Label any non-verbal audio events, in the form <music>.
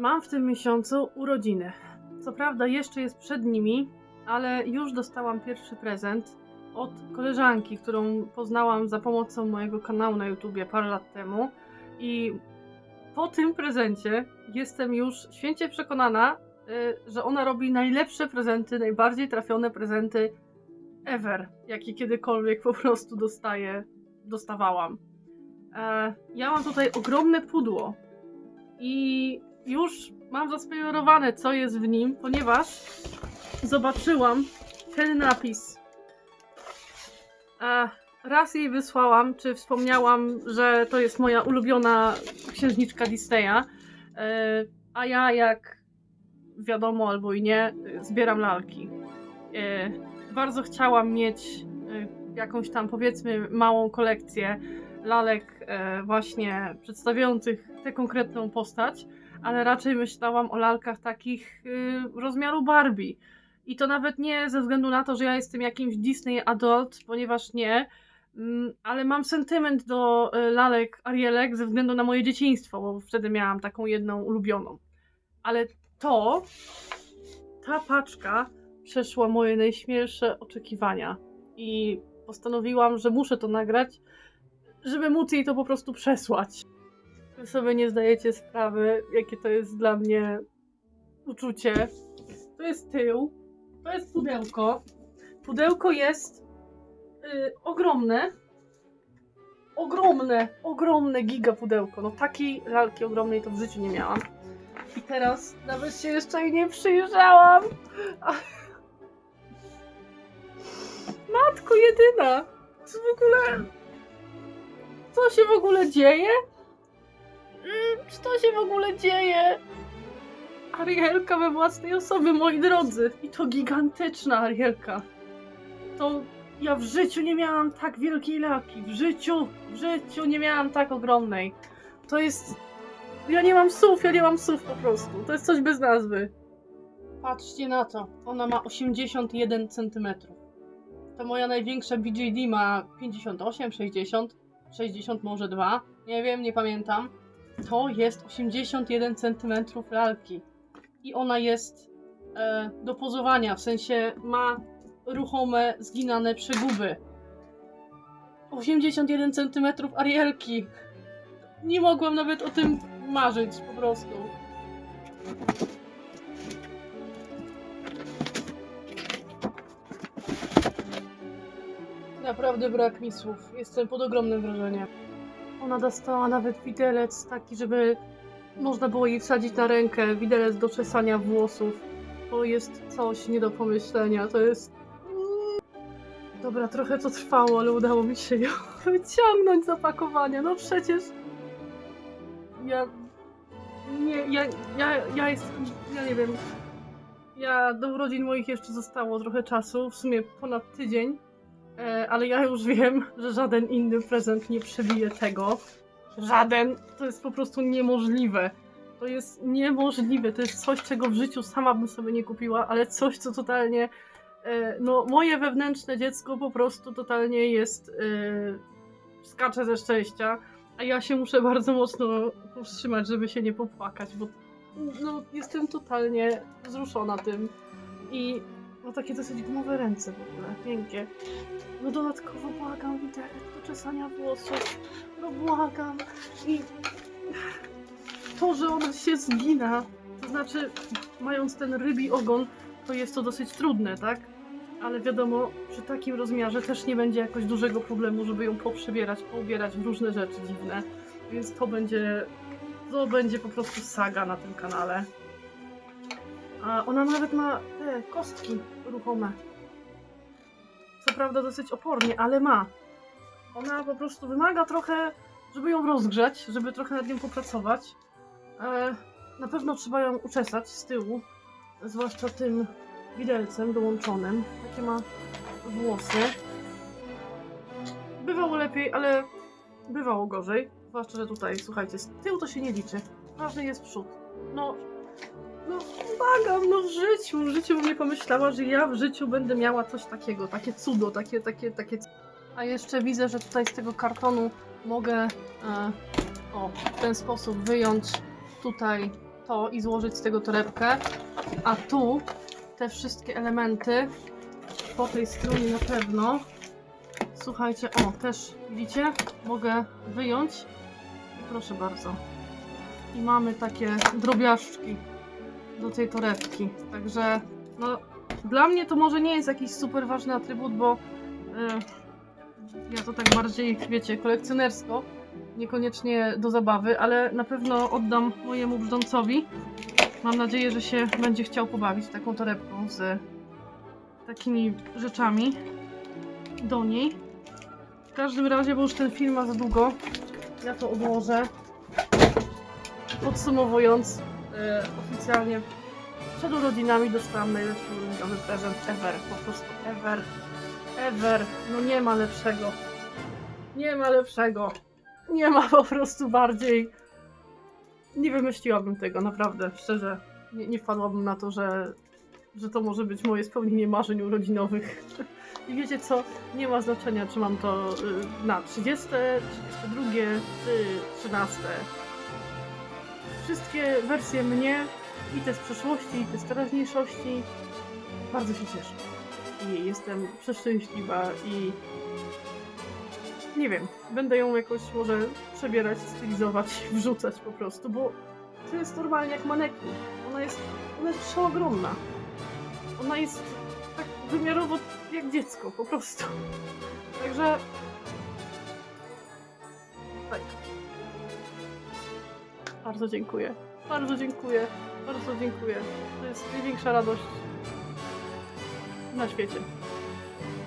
Mam w tym miesiącu urodziny. Co prawda jeszcze jest przed nimi, ale już dostałam pierwszy prezent od koleżanki, którą poznałam za pomocą mojego kanału na YouTubie parę lat temu. I po tym prezencie jestem już święcie przekonana, y, że ona robi najlepsze prezenty, najbardziej trafione prezenty ever, jakie kiedykolwiek po prostu dostaję, dostawałam. E, ja mam tutaj ogromne pudło i już mam zaspoilerowane, co jest w nim, ponieważ zobaczyłam ten napis. Raz jej wysłałam, czy wspomniałam, że to jest moja ulubiona księżniczka Disneya, e, a ja, jak wiadomo albo i nie, zbieram lalki. E, bardzo chciałam mieć e, jakąś tam, powiedzmy, małą kolekcję lalek właśnie przedstawiających tę konkretną postać, ale raczej myślałam o lalkach takich y, rozmiaru Barbie. I to nawet nie ze względu na to, że ja jestem jakimś Disney adult, ponieważ nie, mm, ale mam sentyment do y, lalek Arielek ze względu na moje dzieciństwo, bo wtedy miałam taką jedną ulubioną. Ale to, ta paczka przeszła moje najśmielsze oczekiwania i postanowiłam, że muszę to nagrać, żeby móc jej to po prostu przesłać. Wy sobie nie zdajecie sprawy, jakie to jest dla mnie uczucie. To jest tył, to jest pudełko. Pudełko jest y, ogromne. Ogromne, ogromne giga pudełko. No takiej lalki ogromnej to w życiu nie miałam. I teraz nawet się jeszcze jej nie przyjrzałam. <laughs> Matko jedyna! Co w ogóle... Co się w ogóle dzieje? Mm, Co się w ogóle dzieje? Arielka we własnej osobie, moi drodzy. I to gigantyczna Arielka. To ja w życiu nie miałam tak wielkiej lalki. W życiu, w życiu nie miałam tak ogromnej. To jest... Ja nie mam słów, ja nie mam słów po prostu. To jest coś bez nazwy. Patrzcie na to. Ona ma 81 cm. To moja największa BJD ma 58, 60, 60 może 2. Nie wiem, nie pamiętam. To jest 81 cm lalki. I ona jest e, do pozowania, w sensie ma ruchome, zginane przeguby. 81 cm Arielki. Nie mogłam nawet o tym marzyć, po prostu. Naprawdę brak mi słów. Jestem pod ogromnym wrażeniem. Ona dostała nawet widelec taki, żeby można było jej wsadzić na rękę. Widelec do czesania włosów. To jest coś nie do pomyślenia. To jest. Dobra, trochę to trwało, ale udało mi się ją <laughs> wyciągnąć z opakowania. No przecież. Ja. Nie, ja, ja, ja jestem. Ja nie wiem. Ja do urodzin moich jeszcze zostało trochę czasu, w sumie ponad tydzień. E, ale ja już wiem, że żaden inny prezent nie przebije tego. Żaden. To jest po prostu niemożliwe. To jest niemożliwe. To jest coś, czego w życiu sama bym sobie nie kupiła, ale coś, co totalnie. E, no, moje wewnętrzne dziecko po prostu totalnie jest. E, skacze ze szczęścia. A ja się muszę bardzo mocno powstrzymać, żeby się nie popłakać, bo no, jestem totalnie wzruszona tym. I ma takie dosyć gumowe ręce w ogóle, miękkie. No dodatkowo błagam widelec do czesania włosów. No błagam. I to, że ona się zgina, to znaczy mając ten rybi ogon, to jest to dosyć trudne, tak? Ale wiadomo, przy takim rozmiarze też nie będzie jakoś dużego problemu, żeby ją poprzebierać, poubierać w różne rzeczy dziwne. Więc to będzie, to będzie po prostu saga na tym kanale. A ona nawet ma te kostki ruchome. Co prawda dosyć opornie, ale ma. Ona po prostu wymaga trochę, żeby ją rozgrzać, żeby trochę nad nią popracować. E, na pewno trzeba ją uczesać z tyłu, zwłaszcza tym widelcem dołączonym. Takie ma włosy. Bywało lepiej, ale bywało gorzej. Zwłaszcza, że tutaj, słuchajcie, z tyłu to się nie liczy. Ważny jest przód. No, no błagam, no w życiu, w życiu bym nie pomyślała, że ja w życiu będę miała coś takiego, takie cudo, takie, takie, takie... A jeszcze widzę, że tutaj z tego kartonu mogę e, o, w ten sposób wyjąć tutaj to i złożyć z tego torebkę, a tu te wszystkie elementy po tej stronie na pewno. Słuchajcie, o, też widzicie? Mogę wyjąć. Proszę bardzo. I mamy takie drobiażdżki do tej torebki. Także, no, dla mnie to może nie jest jakiś super ważny atrybut, bo y, ja to tak bardziej, wiecie, kolekcjonersko, niekoniecznie do zabawy, ale na pewno oddam mojemu brzdącowi. Mam nadzieję, że się będzie chciał pobawić taką torebką z takimi rzeczami do niej. W każdym razie, bo już ten film ma za długo, ja to odłożę. Podsumowując, e, oficjalnie przed urodzinami dostałam najlepszy urodzinowy prezent ever. Po prostu ever. Ever. No nie ma lepszego. Nie ma lepszego. Nie ma po prostu bardziej. Nie wymyśliłabym tego, naprawdę, szczerze. Nie, nie wpadłabym na to, że, że to może być moje spełnienie marzeń urodzinowych. <laughs> I wiecie co? Nie ma znaczenia, czy mam to y, na 30, 32 czy 13. Wszystkie wersje mnie, i te z przeszłości, i te z teraźniejszości, bardzo się cieszę. I jestem przeszczęśliwa i nie wiem, będę ją jakoś może przebierać, stylizować, <laughs> wrzucać po prostu, bo to jest normalnie jak manekin. Ona jest, ona jest przeogromna. Ona jest tak wymiarowo jak dziecko, po prostu. Także... Tak. Bardzo dziękuję. Bardzo dziękuję. Bardzo dziękuję. To jest największa radość na świecie.